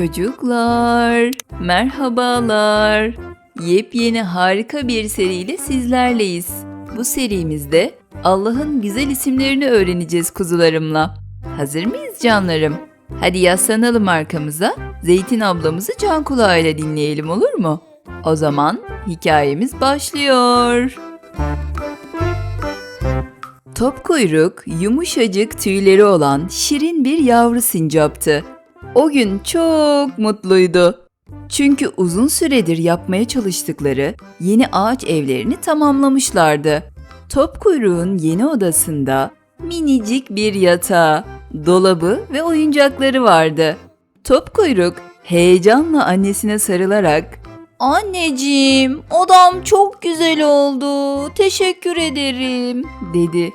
Çocuklar, merhabalar. Yepyeni harika bir seriyle sizlerleyiz. Bu serimizde Allah'ın güzel isimlerini öğreneceğiz kuzularımla. Hazır mıyız canlarım? Hadi yaslanalım arkamıza, Zeytin ablamızı can kulağıyla dinleyelim olur mu? O zaman hikayemiz başlıyor. Top kuyruk, yumuşacık tüyleri olan şirin bir yavru sincaptı. O gün çok mutluydu. Çünkü uzun süredir yapmaya çalıştıkları yeni ağaç evlerini tamamlamışlardı. Top kuyruğun yeni odasında minicik bir yatağı, dolabı ve oyuncakları vardı. Top kuyruk heyecanla annesine sarılarak Anneciğim, odam çok güzel oldu. Teşekkür ederim, dedi.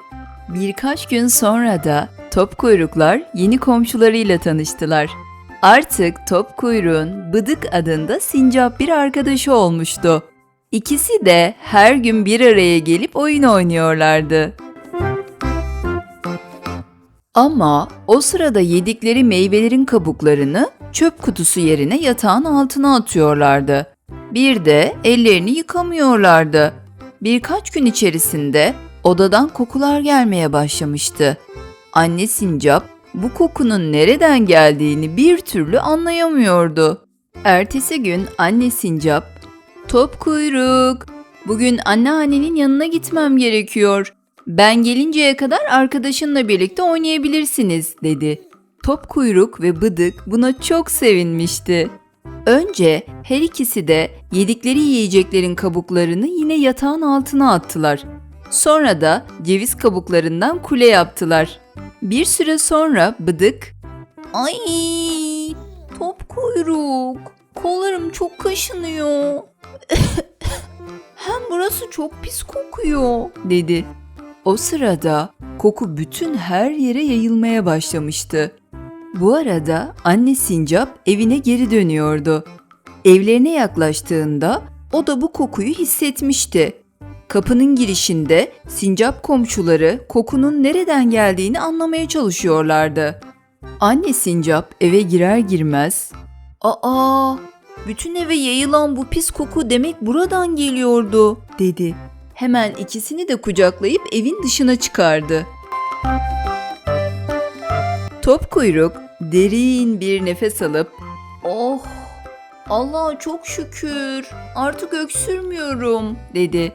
Birkaç gün sonra da top kuyruklar yeni komşularıyla tanıştılar. Artık top kuyruğun Bıdık adında sincap bir arkadaşı olmuştu. İkisi de her gün bir araya gelip oyun oynuyorlardı. Ama o sırada yedikleri meyvelerin kabuklarını çöp kutusu yerine yatağın altına atıyorlardı. Bir de ellerini yıkamıyorlardı. Birkaç gün içerisinde odadan kokular gelmeye başlamıştı. Anne sincap bu kokunun nereden geldiğini bir türlü anlayamıyordu. Ertesi gün anne sincap, "Top kuyruk, bugün anneannenin yanına gitmem gerekiyor. Ben gelinceye kadar arkadaşınla birlikte oynayabilirsiniz." dedi. Top kuyruk ve bıdık buna çok sevinmişti. Önce her ikisi de yedikleri yiyeceklerin kabuklarını yine yatağın altına attılar. Sonra da ceviz kabuklarından kule yaptılar. Bir süre sonra bıdık Ay top kuyruk kollarım çok kaşınıyor. Hem burası çok pis kokuyor dedi. O sırada koku bütün her yere yayılmaya başlamıştı. Bu arada anne sincap evine geri dönüyordu. Evlerine yaklaştığında o da bu kokuyu hissetmişti. Kapının girişinde sincap komşuları kokunun nereden geldiğini anlamaya çalışıyorlardı. Anne sincap eve girer girmez "Aa, bütün eve yayılan bu pis koku demek buradan geliyordu." dedi. Hemen ikisini de kucaklayıp evin dışına çıkardı. Top kuyruk derin bir nefes alıp "Oh, Allah'a çok şükür. Artık öksürmüyorum." dedi.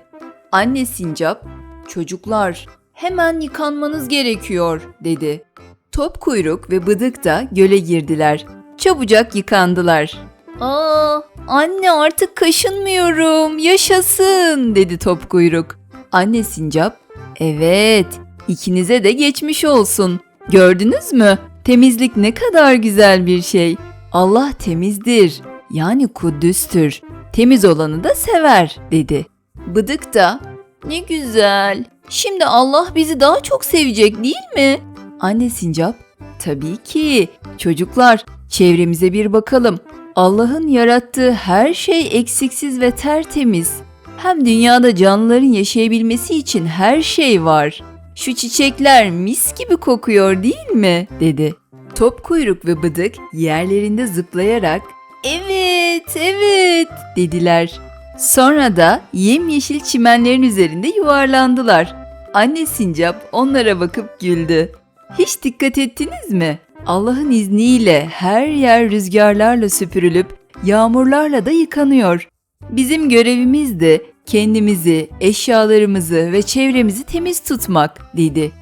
Anne sincap, "Çocuklar, hemen yıkanmanız gerekiyor." dedi. Top kuyruk ve bıdık da göle girdiler. Çabucak yıkandılar. Aa, anne artık kaşınmıyorum. Yaşasın, dedi top kuyruk. Anne sincap, "Evet, ikinize de geçmiş olsun. Gördünüz mü? Temizlik ne kadar güzel bir şey. Allah temizdir. Yani Kuddüstür. Temiz olanı da sever, dedi. Bıdık da, ne güzel. Şimdi Allah bizi daha çok sevecek değil mi? Anne sincap, tabii ki. Çocuklar, çevremize bir bakalım. Allah'ın yarattığı her şey eksiksiz ve tertemiz. Hem dünyada canlıların yaşayabilmesi için her şey var. Şu çiçekler mis gibi kokuyor değil mi? dedi. Top kuyruk ve bıdık yerlerinde zıplayarak evet evet dediler. Sonra da yemyeşil çimenlerin üzerinde yuvarlandılar. Anne sincap onlara bakıp güldü. Hiç dikkat ettiniz mi? Allah'ın izniyle her yer rüzgarlarla süpürülüp yağmurlarla da yıkanıyor. Bizim görevimiz de kendimizi, eşyalarımızı ve çevremizi temiz tutmak dedi.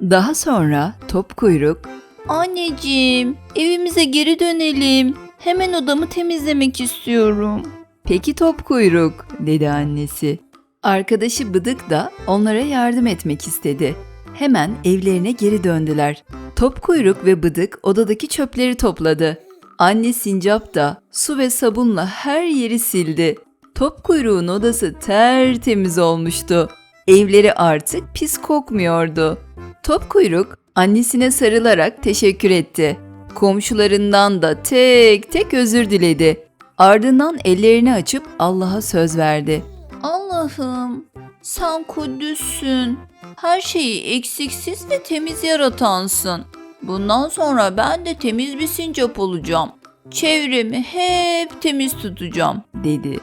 Daha sonra top kuyruk Anneciğim, evimize geri dönelim. Hemen odamı temizlemek istiyorum. Peki top kuyruk, dedi annesi. Arkadaşı Bıdık da onlara yardım etmek istedi. Hemen evlerine geri döndüler. Top kuyruk ve Bıdık odadaki çöpleri topladı. Anne sincap da su ve sabunla her yeri sildi. Top kuyruğun odası tertemiz olmuştu. Evleri artık pis kokmuyordu. Top kuyruk annesine sarılarak teşekkür etti. Komşularından da tek tek özür diledi. Ardından ellerini açıp Allah'a söz verdi. Allah'ım sen Kuddüs'sün. Her şeyi eksiksiz ve temiz yaratansın. Bundan sonra ben de temiz bir sincap olacağım. Çevremi hep temiz tutacağım, dedi.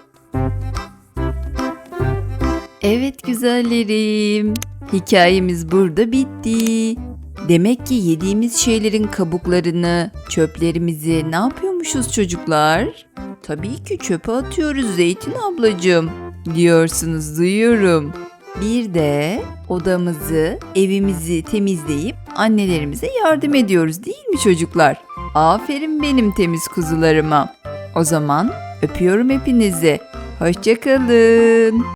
Evet güzellerim. Hikayemiz burada bitti. Demek ki yediğimiz şeylerin kabuklarını, çöplerimizi ne yapıyormuşuz çocuklar? Tabii ki çöpe atıyoruz Zeytin ablacığım. Diyorsunuz duyuyorum. Bir de odamızı, evimizi temizleyip annelerimize yardım ediyoruz değil mi çocuklar? Aferin benim temiz kuzularıma. O zaman öpüyorum hepinizi. Hoşçakalın.